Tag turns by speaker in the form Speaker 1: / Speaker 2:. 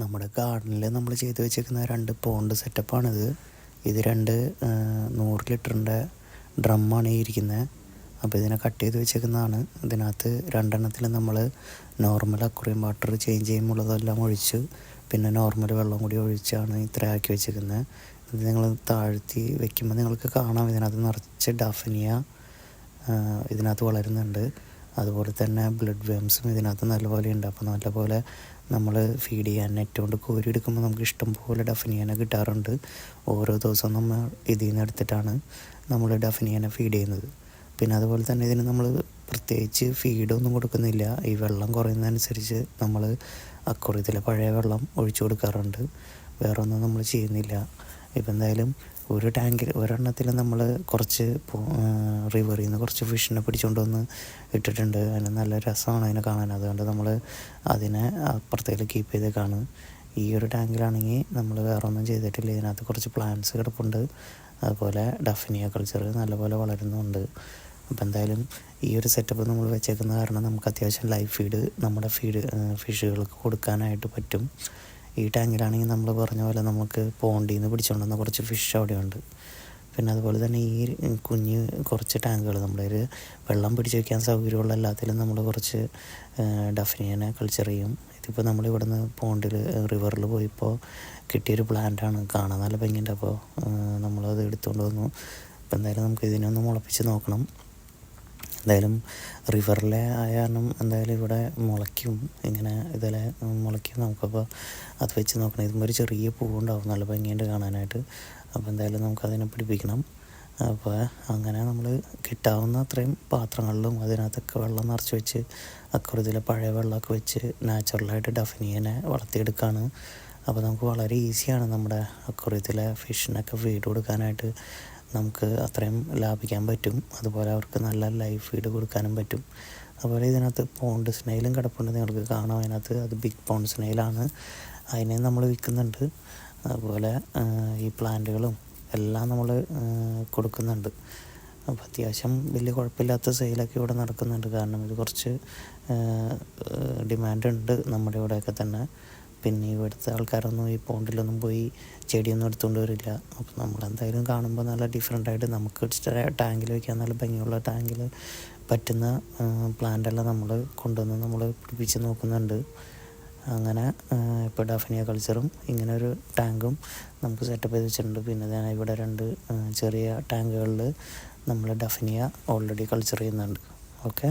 Speaker 1: നമ്മുടെ ഗാർഡനിൽ നമ്മൾ ചെയ്തു വെച്ചേക്കുന്ന രണ്ട് പോണ്ട് സെറ്റപ്പാണിത് ഇത് രണ്ട് നൂറ് ലിറ്ററിന്റെ ഡ്രമ്മാണ് ഈ ഇരിക്കുന്നത് അപ്പോൾ ഇതിനെ കട്ട് ചെയ്ത് വെച്ചേക്കുന്നതാണ്. ഇതിനകത്ത് രണ്ടെണ്ണത്തിൽ നമ്മൾ നോർമൽ അക്വറിയം വാട്ടർ ചേഞ്ച് ചെയ്യുമ്പോഴതെല്ലാം ഒഴിച്ച്. പിന്നെ നോർമൽ വെള്ളം കൂടി ഒഴിച്ചാണ് ഇത്ര ആക്കി വെച്ചേക്കുന്നത് ഇത് നിങ്ങൾ താഴ്ത്തി വെക്കുമ്പോൾ നിങ്ങൾക്ക് കാണാം. ഇതിനകത്ത് നിറച്ച് ഡാഫനിയ ഇതിനകത്ത് വളരുന്നുണ്ട്. അതുപോലെ തന്നെ ബ്ലഡ് വേംസും ഇതിനകത്ത് നല്ലപോലെ ഉണ്ട്. അപ്പോൾ നല്ലപോലെ നമ്മൾ ഫീഡ് ചെയ്യാൻ നെറ്റ് കൊണ്ട് കോരി എടുക്കുമ്പോൾ നമുക്ക് ഇഷ്ടം പോലെ ഡഫനിയനെ കിട്ടാറുണ്ട്. ഓരോ ദിവസവും നമ്മൾ ഇതിൽ നിന്ന് എടുത്തിട്ടാണ് നമ്മൾ ഡഫനിയനെ ഫീഡ് ചെയ്യുന്നത്. പിന്നെ അതുപോലെ തന്നെ ഇതിന് നമ്മൾ പ്രത്യേകിച്ച് ഫീഡൊന്നും കൊടുക്കുന്നില്ല. ഈ വെള്ളം കുറയുന്നതനുസരിച്ച് നമ്മൾ അക്കുറത്തിലെ പഴയ വെള്ളം ഒഴിച്ചു കൊടുക്കാറുണ്ട്. വേറൊന്നും നമ്മൾ ചെയ്യുന്നില്ല. ഇപ്പം എന്തായാലും ഒരു ടാങ്കിൽ ഒരെണ്ണത്തിൽ നമ്മൾ കുറച്ച് റിവറിൽ നിന്ന് കുറച്ച് ഫിഷിനെ പിടിച്ചുകൊണ്ട് വന്ന് ഇട്ടിട്ടുണ്ട്. അതിന് നല്ല രസമാണ് അതിനെ കാണാൻ. അതുകൊണ്ട് നമ്മൾ അതിനെ അപ്പുറത്തേക്ക് കീപ്പ് ചെയ്തേക്കാണ് ഈ ഒരു ടാങ്കിലാണെങ്കിൽ നമ്മൾ വേറെ ഒന്നും ചെയ്തിട്ടില്ല. ഇതിനകത്ത് കുറച്ച് പ്ലാന്റ്സ് കിടപ്പുണ്ട്. അതുപോലെ ഡഫിനിയ കൾച്ചർ നല്ലപോലെ വളരുന്നുണ്ട്. അപ്പോൾ എന്തായാലും ഈ ഒരു സെറ്റപ്പ് നമ്മൾ വെച്ചേക്കുന്ന കാരണം നമുക്ക് അത്യാവശ്യം ലൈഫ് ഫീഡ് നമ്മുടെ ഫീഡ് ഫിഷുകൾക്ക് കൊടുക്കാനായിട്ട് പറ്റും. ഈ ടാങ്കിലാണെങ്കിൽ നമ്മൾ പറഞ്ഞ പോലെ നമുക്ക് പോണ്ടിൽ നിന്ന് പിടിച്ചുകൊണ്ടുവന്ന കുറച്ച് ഫിഷ് അവിടെയുണ്ട്. പിന്നെ അതുപോലെ തന്നെ ഈ കുഞ്ഞ് കുറച്ച് ടാങ്കുകൾ നമ്മുടെ ഒരു വെള്ളം പിടിച്ച് വയ്ക്കാൻ സൗകര്യമുള്ള എല്ലാത്തിലും നമ്മൾ കുറച്ച് ഡഫിനിയനെ കൾച്ചർ ചെയ്യും. ഇതിപ്പോൾ നമ്മൾ ഇവിടുന്ന് പോണ്ടിൽ റിവറിൽ പോയിപ്പോൾ കിട്ടിയൊരു പ്ലാന്റാണ് കാണാൻ നല്ല ഭംഗിയുണ്ട്. അപ്പോൾ നമ്മളത് എടുത്തുകൊണ്ട് വന്നു. അപ്പോൾ എന്തായാലും നമുക്ക് ഇതിനൊന്ന് മുളപ്പിച്ച് നോക്കണം. എന്തായാലും റിവറിലെ ആയ കാരണം എന്തായാലും ഇവിടെ മുളയ്ക്കും. ഇങ്ങനെ ഇതിലെ മുളയ്ക്കും നമുക്കപ്പോൾ അത് വെച്ച് നോക്കണം. ഇതുമ്പോൾ ഒരു ചെറിയ പൂവുണ്ടാവും. നല്ല ഭംഗിയുണ്ട് കാണാനായിട്ട്. അപ്പോൾ എന്തായാലും നമുക്കതിനെ പിടിപ്പിക്കണം. അപ്പോൾ അങ്ങനെ നമ്മൾ കിട്ടാവുന്ന അത്രയും പാത്രങ്ങളിലും അതിനകത്തൊക്കെ വെള്ളം നിറച്ച് വെച്ച് അക്കുറത്തിലെ പഴയ വെള്ളമൊക്കെ വെച്ച് നാച്ചുറലായിട്ട് ഡഫിനിയനെ വളർത്തിയെടുക്കുകയാണ് അപ്പോൾ നമുക്ക് വളരെ ഈസിയാണ് നമ്മുടെ അക്കുറത്തിലെ ഫിഷിനൊക്കെ ഫീഡ് കൊടുക്കാനായിട്ട്. നമുക്ക് അത്രയും ലാഭിക്കാൻ പറ്റും. അതുപോലെ അവർക്ക് നല്ല ലൈഫ് ഫീഡ് കൊടുക്കാനും പറ്റും. അതുപോലെ ഇതിനകത്ത് പോണ്ട് സ്നെയിലും കിടപ്പുണ്ട്. നിങ്ങൾക്ക് കാണാം അതിനകത്ത്. അത് ബിഗ് പോണ്ട് സ്നെയിലാണ് അതിനെ നമ്മൾ വിൽക്കുന്നുണ്ട്. അതുപോലെ ഈ പ്ലാന്റുകളും എല്ലാം നമ്മൾ കൊടുക്കുന്നുണ്ട്. അപ്പോൾ അത്യാവശ്യം വലിയ കുഴപ്പമില്ലാത്ത സെയിലൊക്കെ ഇവിടെ നടക്കുന്നുണ്ട്. കാരണം ഇത് കുറച്ച് ഡിമാൻഡുണ്ട് നമ്മുടെ ഇവിടെയൊക്കെ തന്നെ. പിന്നെ ഇവിടുത്തെ ആൾക്കാരൊന്നും ഈ പോണ്ടിലൊന്നും പോയി ചെടിയൊന്നും എടുത്തുകൊണ്ട് വരില്ല. അപ്പോൾ നമ്മൾ എന്തായാലും കാണുമ്പോൾ നല്ല ഡിഫറെന്റ് ആയിട്ട് നമുക്ക് ടാങ്കിൽ വയ്ക്കാൻ നല്ല ഭംഗിയുള്ള ടാങ്കിൽ പറ്റുന്ന പ്ലാന്റ് എല്ലാം നമ്മൾ കൊണ്ടുവന്ന് നമ്മൾ പിടിപ്പിച്ച് നോക്കുന്നുണ്ട്. അങ്ങനെ ഇപ്പോൾ ഡഫനിയ കൾച്ചറും ഇങ്ങനെ ഒരു ടാങ്കും നമുക്ക് സെറ്റപ്പ് ചെയ്ത് വെച്ചിട്ടുണ്ട്. പിന്നെ ഞാൻ ഇവിടെ രണ്ട് ചെറിയ ടാങ്കുകളിൽ നമ്മൾ ഡഫനിയ ഓൾറെഡി കൾച്ചർ ചെയ്യുന്നുണ്ട്. ഓക്കെ